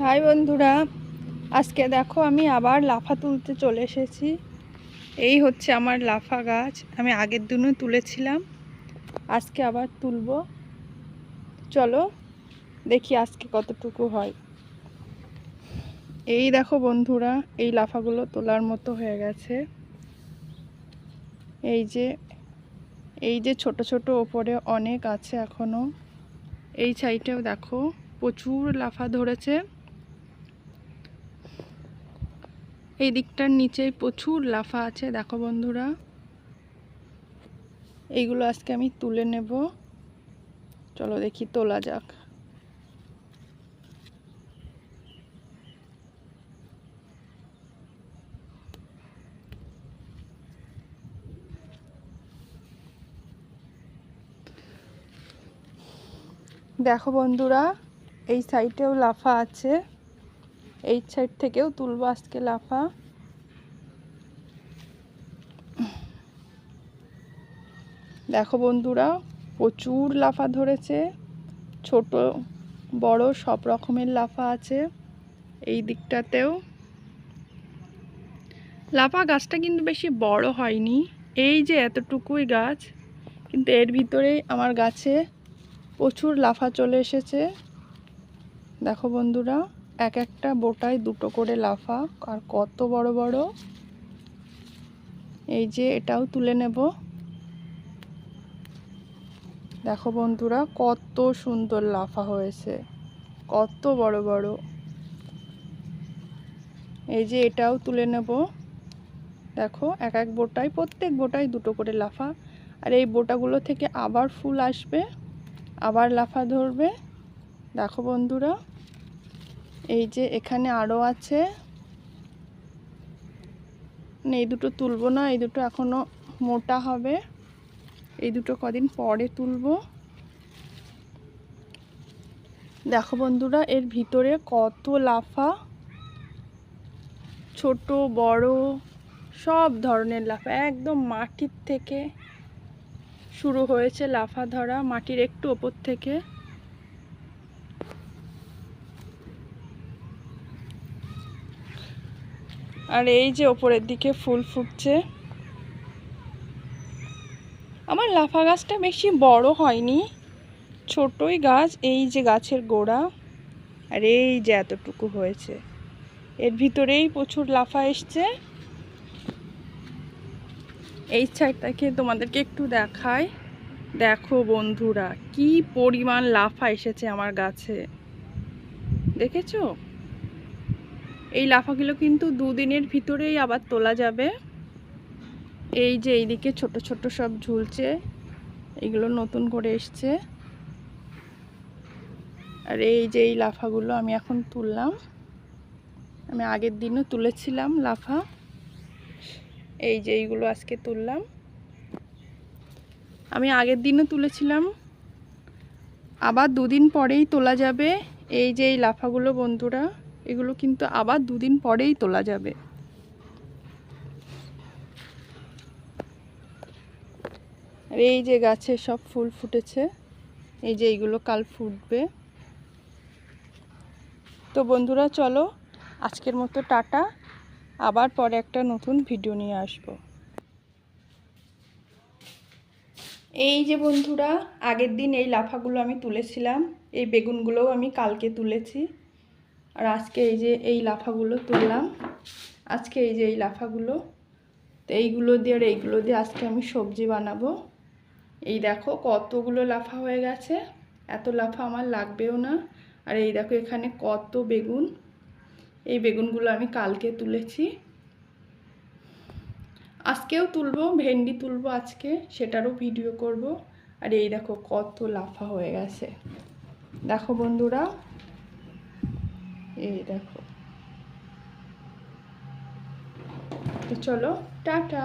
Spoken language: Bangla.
হাই বন্ধুরা, আজকে দেখো আমি আবার লাফা তুলতে চলে এসেছি। এই হচ্ছে আমার লাফা গাছ, আমি আগের দিনও তুলেছিলাম, আজকে আবার তুলবো। চলো দেখি আজকে কতটুকু হয়। এই দেখো বন্ধুরা, এই লাফাগুলো তোলার মতো হয়ে গেছে। এই যে এই যে ছোট ছোট ওপরে অনেক আছে এখনও এই সাইডেও দেখো প্রচুর লাফা ধরেছে। এই দিকটার নিচে প্রচুর লাফা আছে, দেখো বন্ধুরা। এইগুলো আজকে আমি তুলে নেব। চলো দেখি, তোলা যাক। দেখো বন্ধুরা, এই সাইডেও লাফা আছে। এই সাইড থেকেও তুলবো আজকে লাফা। দেখো বন্ধুরা, প্রচুর লাফা ধরেছে। ছোট, বড় সব রকমের লাফা আছে এই দিকটাতেও। লাফা গাছটা কিন্তু বেশি বড় হয়নি। এই যে এতটুকুই গাছ, কিন্তু এর ভিতরেই আমার গাছে প্রচুর লাফা চলে এসেছে। দেখো বন্ধুরা এক একটা বোটায় দুটো করে লাফা, আর কত বড় বড়। এই যে এটাও তুলে নেব। দেখো বন্ধুরা, কত সুন্দর লাফা হয়েছে। কত বড় বড়। এই যে এটাও তুলে নেব। দেখো, এক এক বোটায়, প্রত্যেক বোটায় দুটো করে লাফা। আর এই বোটাগুলো থেকে আবার ফুল আসবে, আবার লাফা ধরবে। দেখো বন্ধুরা। এই যে এখানে আরও আছে। এই দুটো তুলবো না, এই দুটো এখনও মোটা হবে। এই দুটো কদিন পরে তুলবো। দেখো বন্ধুরা, এর ভিতরে কত লাফা। ছোট, বড়, সব ধরনের লাফা। একদম মাটির থেকে শুরু হয়েছে লাফা ধরা, মাটির একটু ওপর থেকে। আর এই যে ওপরের দিকে ফুল ফুটছে। আমার লাফা গাছটা বেশি বড় হয়নি, ছোটই গাছ, এই যে গাছের গোড়া, আর এই যে এতটুকু হয়েছে। এর ভিতরেই প্রচুর লাফা এসছে। এই সাইডটাকে তোমাদেরকে একটু দেখাই। দেখো বন্ধুরা, কি পরিমাণ লাফা এসেছে আমার গাছে। দেখেছ? এই লাফাগুলো কিন্তু দুদিনের ভিতরেই আবার তোলা যাবে। এই যে এইদিকে ছোট ছোট সব ঝুলছে, এগুলো নতুন করে এসছে। আর এই যে এই লাফাগুলো আমি এখন তুললাম। আমি আগের দিনও তুলেছিলাম লাফা। এই যে এইগুলো আজকে তুললাম। আমি আগের দিনও তুলেছিলাম। আবার দুদিন পরেই তোলা যাবে। এই যে এই লাফাগুলো বন্ধুরা। এগুলো কিন্তু আবার দুদিন পরেই তোলা যাবে। আর এই যে গাছে সব ফুল ফুটেছে, এই যে এইগুলো কাল ফুটবে। তো বন্ধুরা, চলো আজকের মতো টাটা। আবার পরে একটা নতুন ভিডিও নিয়ে আসব। এই যে বন্ধুরা, আগের দিন এই লাফাগুলো আমি তুলেছিলাম, এই বেগুনগুলোও আমি কালকে তুলেছি। আর আজকে এই যে এই লাফাগুলো তুললাম। আজকে এই যে এই লাফাগুলো, তো এইগুলো দিয়ে আর এইগুলো দিয়ে আজকে আমি সবজি বানাবো। এই দেখো কতগুলো লাফা হয়ে গেছে, এত লাফা আমার লাগবেও না। আর এই দেখো এখানে কত বেগুন, এই বেগুনগুলো আমি কালকে তুলেছি। আজকেও তুলবো, ভেন্ডি তুলবো আজকে, সেটারও ভিডিও করব। আর এই দেখো কত লাফা হয়ে গেছে। দেখো বন্ধুরা এই দেখো। তো চলো টাটা।